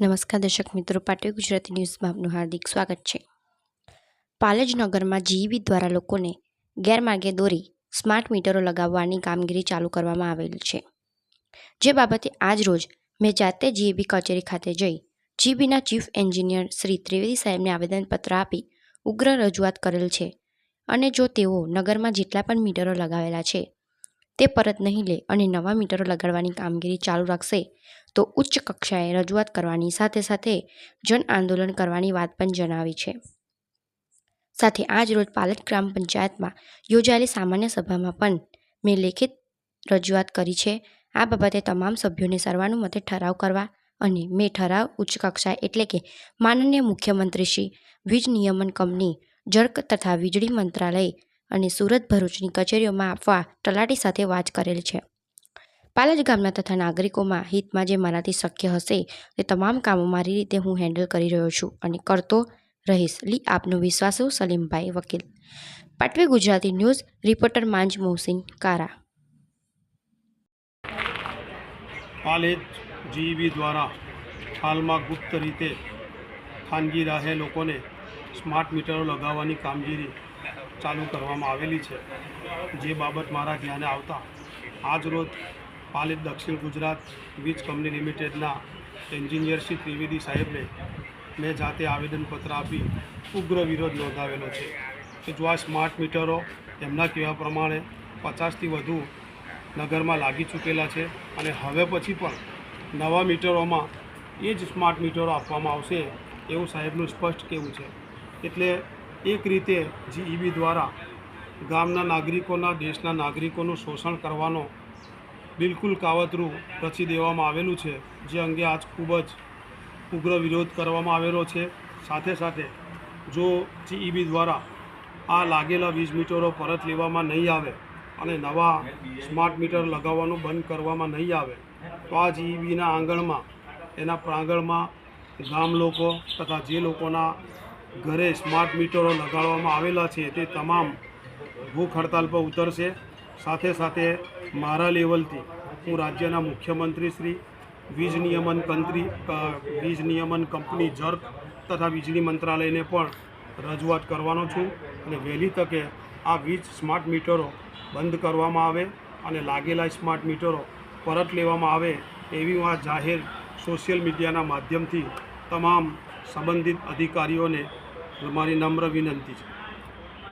નમસ્કાર, દર્શક મિત્રો. પાટવી ગુજરાતી ન્યૂઝમાં આપનું હાર્દિક સ્વાગત છે. પાલેજ નગરમાં જીઈબી દ્વારા લોકોને ગેરમાર્ગે દોરી સ્માર્ટ મીટરો લગાવવાની કામગીરી ચાલુ કરવામાં આવેલ છે. જે બાબતે આજ રોજ મેં જાતે જીઈબી કચેરી ખાતે જઈ જીબીના ચીફ એન્જિનિયર શ્રી ત્રિવેદી સાહેબને આવેદનપત્ર આપી ઉગ્ર રજૂઆત કરેલ છે અને જો તેઓ નગરમાં જેટલા પણ મીટરો લગાવેલા છે તે પરત નહીં લે અને નવા મીટરો લગાડવાની કામગીરી ચાલુ રાખશે, તો ઉચ્ચ કક્ષાએ રજૂઆત કરવાની સાથે સાથે જન આંદોલન કરવાની વાત પણ જણાવી છે. સાથે આજ રોજ પાલટ ગ્રામ પંચાયતમાં યોજાયેલી સામાન્ય સભામાં પણ મેં લેખિત રજૂઆત કરી છે. આ બાબતે તમામ સભ્યોને સર્વાનુમતે ઠરાવ કરવા અને મેં ઠરાવ ઉચ્ચ કક્ષાએ એટલે કે માનનીય મુખ્યમંત્રી શ્રી વીજ નિયમન કંપની જળ તથા વીજળી મંત્રાલય અને સુરત ભરૂચની કચેરીઓમાં આપવા તલાટી સાથે વાત કરેલ છે. પાલજ ગામના તથા નાગરિકોમાં હિતમાં જે મારાથી શક્ય હશે તે તમામ કામો મારી રીતે હું હેન્ડલ કરી રહ્યો છું અને કરતો રહીશ, લી આપનો વિશ્વાસુ સલીમભાઈ વકીલ. પાટવી ગુજરાતી ન્યૂઝ, રિપોર્ટર માંજ મોહસિન કારા. પાલેજ જીઈબી દ્વારા હાલમાં ગુપ્ત રીતે ખાનગી રાહે લોકોને સ્માર્ટ મીટરો લગાવવાની કામગીરી ચાલુ કરવામાં આવેલી છે. જે બાબત મારા ધ્યાને આવતા આજ રોજ પાલેજ દક્ષિણ ગુજરાત વીજ કંપની લિમિટેડના એન્જિનિયર શ્રી ત્રિવેદી સાહેબને મેં જાતે આવેદનપત્ર આપી ઉગ્ર વિરોધ નોંધાવેલો છે કે જો આ સ્માર્ટ મીટરો એમના કહેવા પ્રમાણે પચાસથી વધુ નગરમાં લાગી ચૂકેલા છે અને હવે પછી પણ નવા મીટરોમાં એ જ સ્માર્ટ મીટરો આપવામાં આવશે એવું સાહેબનું સ્પષ્ટ કહેવું છે. એટલે એક રીતે જીઈબી દ્વારા ગામના નાગરિકોના, દેશના નાગરિકોનું શોષણ કરવાનો બિલકુલ કાવતરું રચી દેવામાં આવેલું છે, જે અંગે આજ ખૂબ જ ઉગ્ર વિરોધ કરવામાં આવેલો છે. સાથે સાથે જો જીઈબી દ્વારા આ લાગેલા વીજ મીટરો પરત લેવામાં નહીં આવે અને નવા સ્માર્ટ મીટર લગાવવાનું બંધ કરવામાં નહીં આવે, તો આ જીઈબીના આંગણમાં, એના પ્રાંગણમાં ગામ લોકો તથા જે લોકોના ઘરે સ્માર્ટ મીટરો લગાડવામાં આવેલા છે તે તમામ ભૂખ હડતાલ પર ઉતરશે. સાથે સાથે મારા લેવલથી હું રાજ્યના મુખ્યમંત્રી શ્રી, વીજ નિયમન કંત્રી વીજ નિયમન કંપની જર્ક તથા વીજળી મંત્રાલયને પણ રજૂઆત કરવાનો છું અને વહેલી તકે આ વીજ સ્માર્ટ મીટરો બંધ કરવામાં આવે અને લાગેલા સ્માર્ટ મીટરો પરત લેવામાં આવે એવી હું આ જાહેર સોશિયલ મીડિયાના માધ્યમથી તમામ સંબંધિત અધિકારીઓને મારી નમ્ર વિનંતી છે.